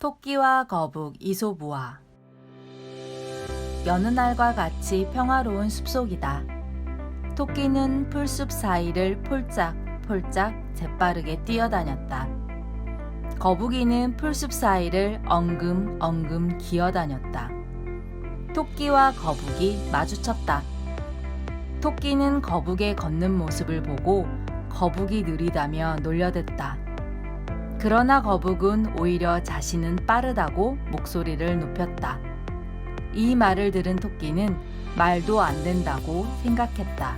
토끼와 거북 이소부화 여느 날과 같이 평화로운 숲속이다. 토끼는 풀숲 사이를 폴짝폴짝 재빠르게 뛰어다녔다. 거북이는 풀숲 사이를 엉금엉금 기어다녔다. 토끼와 거북이 마주쳤다. 토끼는 거북의 걷는 모습을 보고 거북이 느리다며 놀려댔다. 그러나 거북은 오히려 자신은 빠르다고 목소리를 높였다. 이 말을 들은 토끼는 말도 안 된다고 생각했다.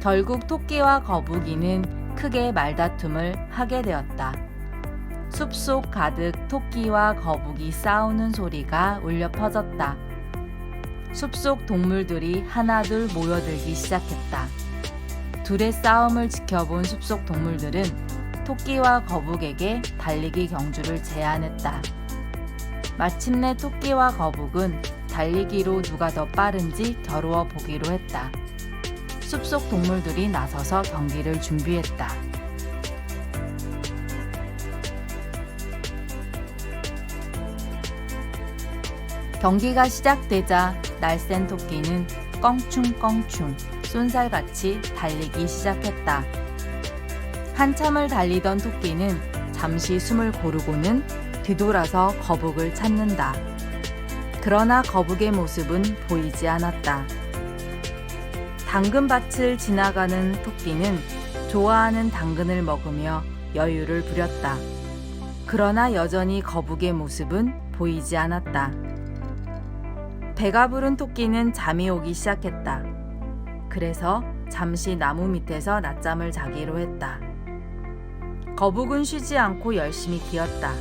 결국 토끼와 거북이는 크게 말다툼을 하게 되었다. 숲속 가득 토끼와 거북이 싸우는 소리가 울려 퍼졌다. 숲속 동물들이 하나둘 모여들기 시작했다. 둘의 싸움을 지켜본 숲속 동물들은 토끼와 거북에게 달리기 경주를 제안했다. 마침내 토끼와 거북은 달리기로 누가 더 빠른지 겨루어 보기로 했다. 숲속 동물들이 나서서 경기를 준비했다. 경기가 시작되자 날쌘 토끼는 껑충껑충 쏜살같이 달리기 시작했다. 한참을 달리던 토끼는 잠시 숨을 고르고는 뒤돌아서 거북을 찾는다. 그러나 거북의 모습은 보이지 않았다. 당근밭을 지나가는 토끼는 좋아하는 당근을 먹으며 여유를 부렸다. 그러나 여전히 거북의 모습은 보이지 않았다. 배가 부른 토끼는 잠이 오기 시작했다. 그래서 잠시 나무 밑에서 낮잠을 자기로 했다. 거북은 쉬지 않고 열심히 기었다.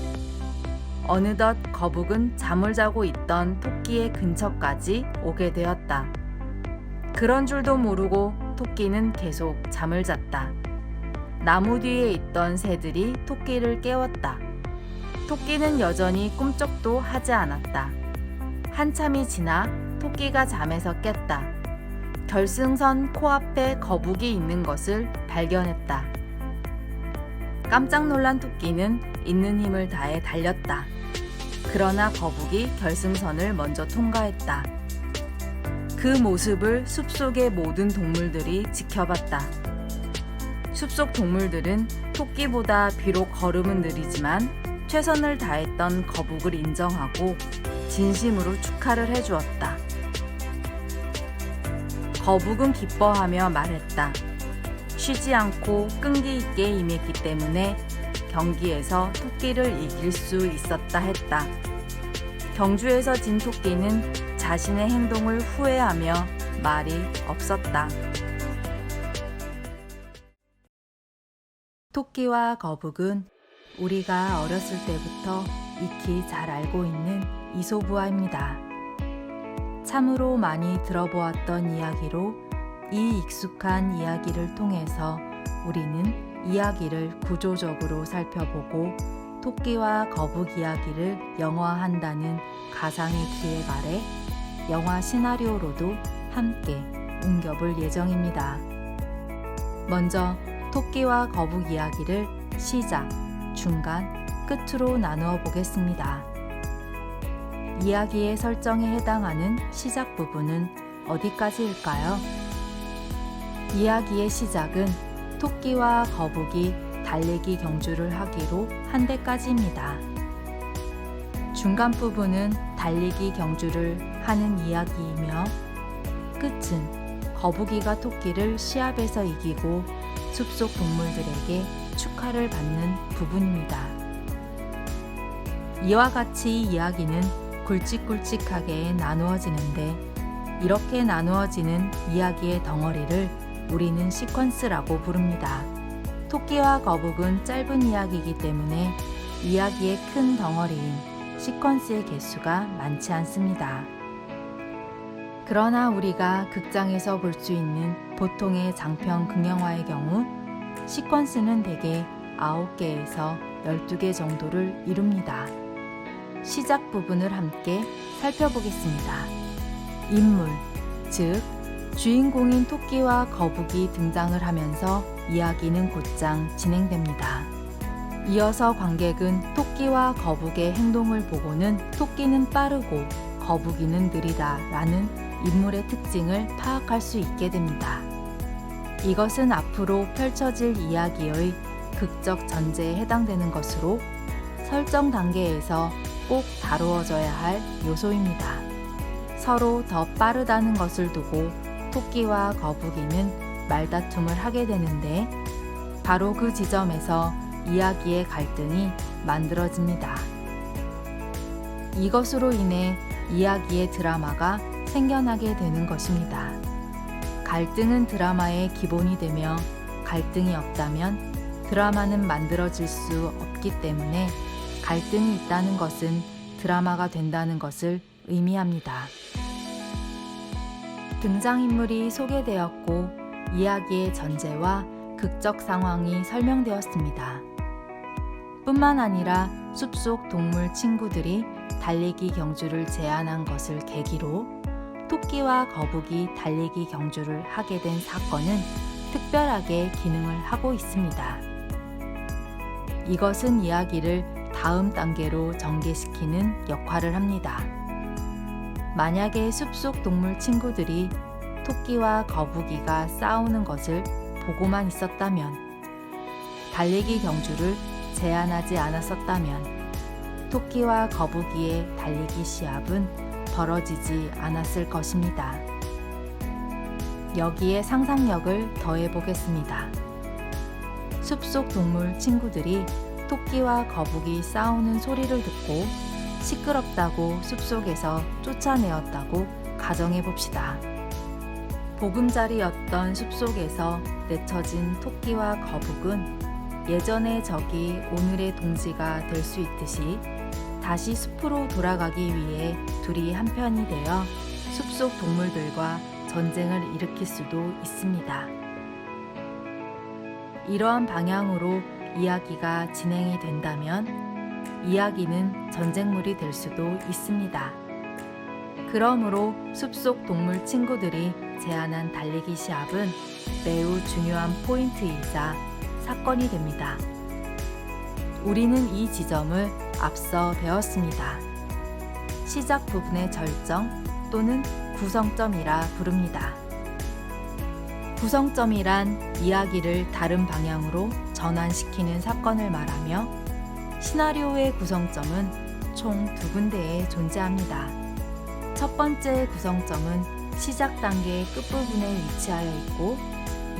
어느덧 거북은 잠을 자고 있던 토끼의 근처까지 오게 되었다. 그런 줄도 모르고 토끼는 계속 잠을 잤다. 나무 뒤에 있던 새들이 토끼를 깨웠다. 토끼는 여전히 꿈쩍도 하지 않았다. 한참이 지나 토끼가 잠에서 깼다. 결승선 코앞에 거북이 있는 것을 발견했다. 깜짝 놀란 토끼는 있는 힘을 다해 달렸다. 그러나 거북이 결승선을 먼저 통과했다. 그 모습을 숲속의 모든 동물들이 지켜봤다. 숲속 동물들은 토끼보다 비록 걸음은 느리지만 최선을 다했던 거북을 인정하고 진심으로 축하를 해주었다. 거북은 기뻐하며 말했다. 쉬지 않고 끈기 있게 임했기 때문에 경기에서 토끼를 이길 수 있었다 했다. 경주에서 진 토끼는 자신의 행동을 후회하며 말이 없었다. 토끼와 거북은 우리가 어렸을 때부터 익히 잘 알고 있는 이소부화입니다. 참으로 많이 들어보았던 이야기로 이 익숙한 이야기를 통해서 우리는 이야기를 구조적으로 살펴보고 토끼와 거북 이야기를 영화한다는 가상의 기획 아래 영화 시나리오로도 함께 옮겨볼 예정입니다. 먼저 토끼와 거북 이야기를 시작, 중간, 끝으로 나누어 보겠습니다. 이야기의 설정에 해당하는 시작 부분은 어디까지일까요? 이야기의 시작은 토끼와 거북이 달리기 경주를 하기로 한 데까지입니다. 중간 부분은 달리기 경주를 하는 이야기이며 끝은 거북이가 토끼를 시합에서 이기고 숲속 동물들에게 축하를 받는 부분입니다. 이와 같이 이야기는 굵직굵직하게 나누어지는데 이렇게 나누어지는 이야기의 덩어리를 우리는 시퀀스라고 부릅니다. 토끼와 거북은 짧은 이야기이기 때문에 이야기의 큰 덩어리인 시퀀스의 개수가 많지 않습니다. 그러나 우리가 극장에서 볼 수 있는 보통의 장편 극영화의 경우 시퀀스는 대개 9개에서 12개 정도를 이룹니다. 시작 부분을 함께 살펴보겠습니다. 인물, 즉, 주인공인 토끼와 거북이 등장을 하면서 이야기는 곧장 진행됩니다. 이어서 관객은 토끼와 거북의 행동을 보고는 토끼는 빠르고 거북이는 느리다 라는 인물의 특징을 파악할 수 있게 됩니다. 이것은 앞으로 펼쳐질 이야기의 극적 전제에 해당되는 것으로 설정 단계에서 꼭 다루어져야 할 요소입니다. 서로 더 빠르다는 것을 두고 토끼와 거북이는 말다툼을 하게 되는데 바로 그 지점에서 이야기의 갈등이 만들어집니다. 이것으로 인해 이야기의 드라마가 생겨나게 되는 것입니다. 갈등은 드라마의 기본이 되며 갈등이 없다면 드라마는 만들어질 수 없기 때문에 갈등이 있다는 것은 드라마가 된다는 것을 의미합니다. 등장인물이 소개되었고 이야기의 전제와 극적 상황이 설명되었습니다. 뿐만 아니라 숲속 동물 친구들이 달리기 경주를 제안한 것을 계기로 토끼와 거북이 달리기 경주를 하게 된 사건은 특별하게 기능을 하고 있습니다. 이것은 이야기를 다음 단계로 전개시키는 역할을 합니다. 만약에 숲속 동물 친구들이 토끼와 거북이가 싸우는 것을 보고만 있었다면, 달리기 경주를 제안하지 않았었다면, 토끼와 거북이의 달리기 시합은 벌어지지 않았을 것입니다. 여기에 상상력을 더해 보겠습니다. 숲속 동물 친구들이 토끼와 거북이 싸우는 소리를 듣고 시끄럽다고 숲속에서 쫓아내었다고 가정해 봅시다. 보금자리였던 숲속에서 내쳐진 토끼와 거북은 예전의 적이 오늘의 동지가 될 수 있듯이 다시 숲으로 돌아가기 위해 둘이 한편이 되어 숲속 동물들과 전쟁을 일으킬 수도 있습니다. 이러한 방향으로 이야기가 진행이 된다면 이야기는 전쟁물이 될 수도 있습니다. 그러므로 숲속 동물 친구들이 제안한 달리기 시합은 매우 중요한 포인트이자 사건이 됩니다. 우리는 이 지점을 앞서 배웠습니다. 시작 부분의 절정 또는 구성점이라 부릅니다. 구성점이란 이야기를 다른 방향으로 전환시키는 사건을 말하며 시나리오의 구성점은 총 두 군데에 존재합니다. 첫 번째 구성점은 시작 단계의 끝부분에 위치하여 있고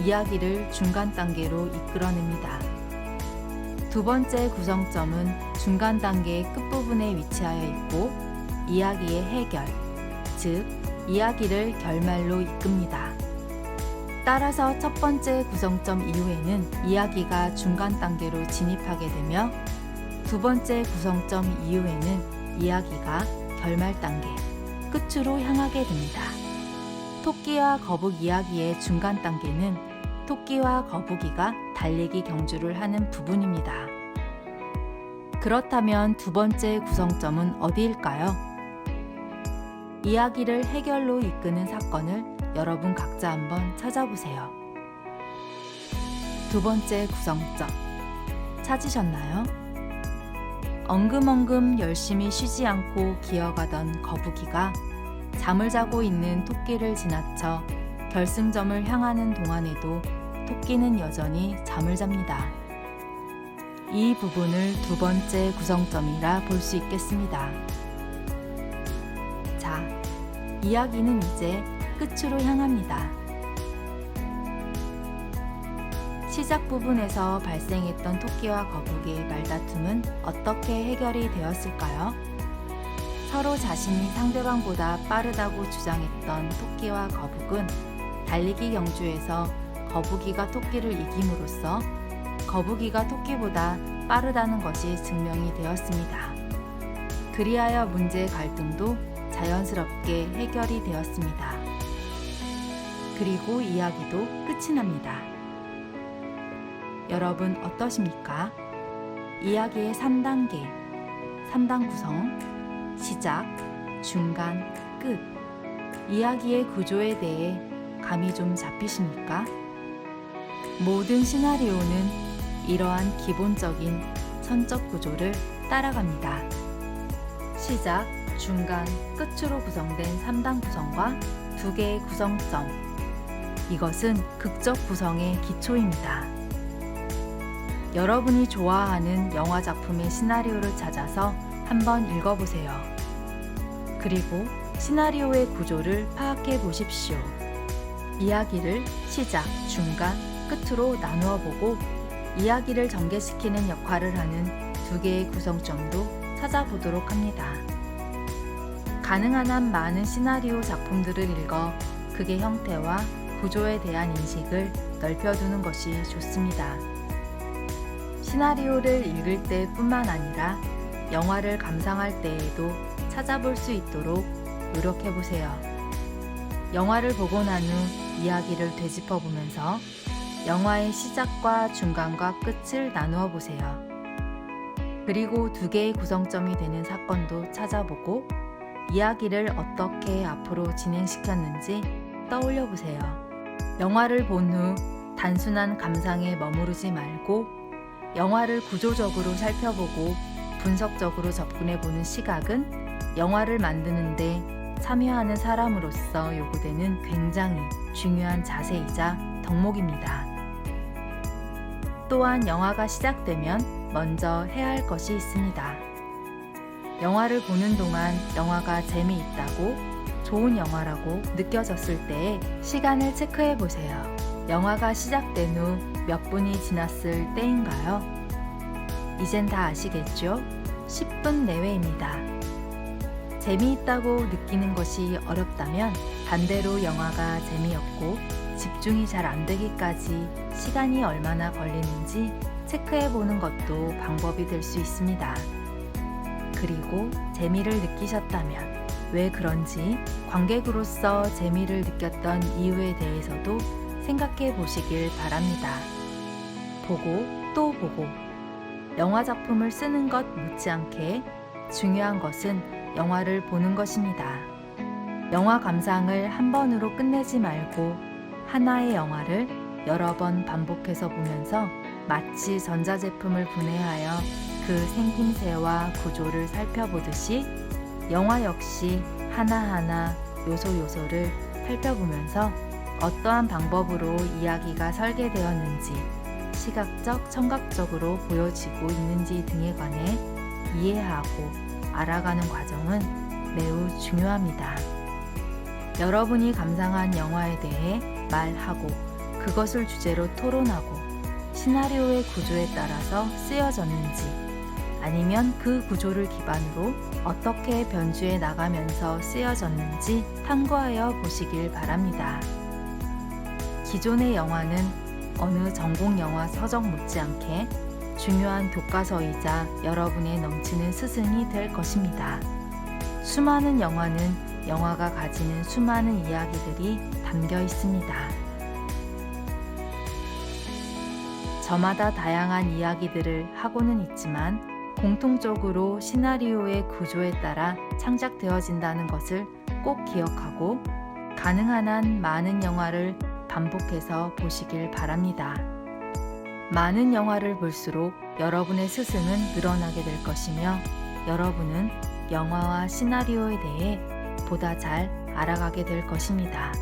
이야기를 중간 단계로 이끌어냅니다. 두 번째 구성점은 중간 단계의 끝부분에 위치하여 있고 이야기의 해결, 즉 이야기를 결말로 이끕니다. 따라서 첫 번째 구성점 이후에는 이야기가 중간 단계로 진입하게 되며 두 번째 구성점 이후에는 이야기가 결말 단계, 끝으로 향하게 됩니다. 토끼와 거북 이야기의 중간 단계는 토끼와 거북이가 달리기 경주를 하는 부분입니다. 그렇다면 두 번째 구성점은 어디일까요? 이야기를 해결로 이끄는 사건을 여러분 각자 한번 찾아보세요. 두 번째 구성점 찾으셨나요? 엉금엉금 열심히 쉬지 않고 기어가던 거북이가 잠을 자고 있는 토끼를 지나쳐 결승점을 향하는 동안에도 토끼는 여전히 잠을 잡니다. 이 부분을 두 번째 구성점이라 볼 수 있겠습니다. 자, 이야기는 이제 끝으로 향합니다. 시작 부분에서 발생했던 토끼와 거북이의 말다툼은 어떻게 해결이 되었을까요? 서로 자신이 상대방보다 빠르다고 주장했던 토끼와 거북은 달리기 경주에서 거북이가 토끼를 이김으로써 거북이가 토끼보다 빠르다는 것이 증명이 되었습니다. 그리하여 문제의 갈등도 자연스럽게 해결이 되었습니다. 그리고 이야기도 끝이 납니다. 여러분 어떠십니까? 이야기의 3단계, 3단 구성, 시작, 중간, 끝. 이야기의 구조에 대해 감이 좀 잡히십니까? 모든 시나리오는 이러한 기본적인 선적 구조를 따라갑니다. 시작, 중간, 끝으로 구성된 3단 구성과 두 개의 구성점. 이것은 극적 구성의 기초입니다. 여러분이 좋아하는 영화 작품의 시나리오를 찾아서 한번 읽어보세요. 그리고 시나리오의 구조를 파악해 보십시오. 이야기를 시작, 중간, 끝으로 나누어 보고 이야기를 전개시키는 역할을 하는 두 개의 구성점도 찾아보도록 합니다. 가능한 한 많은 시나리오 작품들을 읽어 극의 형태와 구조에 대한 인식을 넓혀두는 것이 좋습니다. 시나리오를 읽을 때뿐만 아니라 영화를 감상할 때에도 찾아볼 수 있도록 노력해 보세요. 영화를 보고 난 후 이야기를 되짚어 보면서 영화의 시작과 중간과 끝을 나누어 보세요. 그리고 두 개의 구성점이 되는 사건도 찾아보고 이야기를 어떻게 앞으로 진행시켰는지 떠올려 보세요. 영화를 본 후 단순한 감상에 머무르지 말고 영화를 구조적으로 살펴보고 분석적으로 접근해 보는 시각은 영화를 만드는데 참여하는 사람으로서 요구되는 굉장히 중요한 자세이자 덕목입니다. 또한 영화가 시작되면 먼저 해야 할 것이 있습니다. 영화를 보는 동안 영화가 재미있다고 좋은 영화라고 느껴졌을 때에 시간을 체크해 보세요. 영화가 시작된 후 몇 분이 지났을 때인가요? 이젠 다 아시겠죠? 10분 내외입니다. 재미있다고 느끼는 것이 어렵다면 반대로 영화가 재미없고 집중이 잘 안 되기까지 시간이 얼마나 걸리는지 체크해 보는 것도 방법이 될 수 있습니다. 그리고 재미를 느끼셨다면 왜 그런지 관객으로서 재미를 느꼈던 이유에 대해서도 생각해 보시길 바랍니다. 보고 또 보고 영화 작품을 쓰는 것 못지않게 중요한 것은 영화를 보는 것입니다. 영화 감상을 한 번으로 끝내지 말고 하나의 영화를 여러 번 반복해서 보면서 마치 전자제품을 분해하여 그 생김새와 구조를 살펴보듯이 영화 역시 하나하나 요소 요소를 살펴보면서 어떠한 방법으로 이야기가 설계되었는지 시각적, 청각적으로 보여지고 있는지 등에 관해 이해하고 알아가는 과정은 매우 중요합니다. 여러분이 감상한 영화에 대해 말하고 그것을 주제로 토론하고 시나리오의 구조에 따라서 쓰여졌는지 아니면 그 구조를 기반으로 어떻게 변주해 나가면서 쓰여졌는지 탐구하여 보시길 바랍니다. 기존의 영화는 어느 전공 영화 서적 못지않게 중요한 교과서이자 여러분의 넘치는 스승이 될 것입니다. 수많은 영화는 영화가 가지는 수많은 이야기들이 담겨 있습니다. 저마다 다양한 이야기들을 하고는 있지만 공통적으로 시나리오의 구조에 따라 창작되어진다는 것을 꼭 기억하고 가능한 한 많은 영화를 반복해서 보시길 바랍니다. 많은 영화를 볼수록 여러분의 스승은 늘어나게 될 것이며 여러분은 영화와 시나리오에 대해 보다 잘 알아가게 될 것입니다.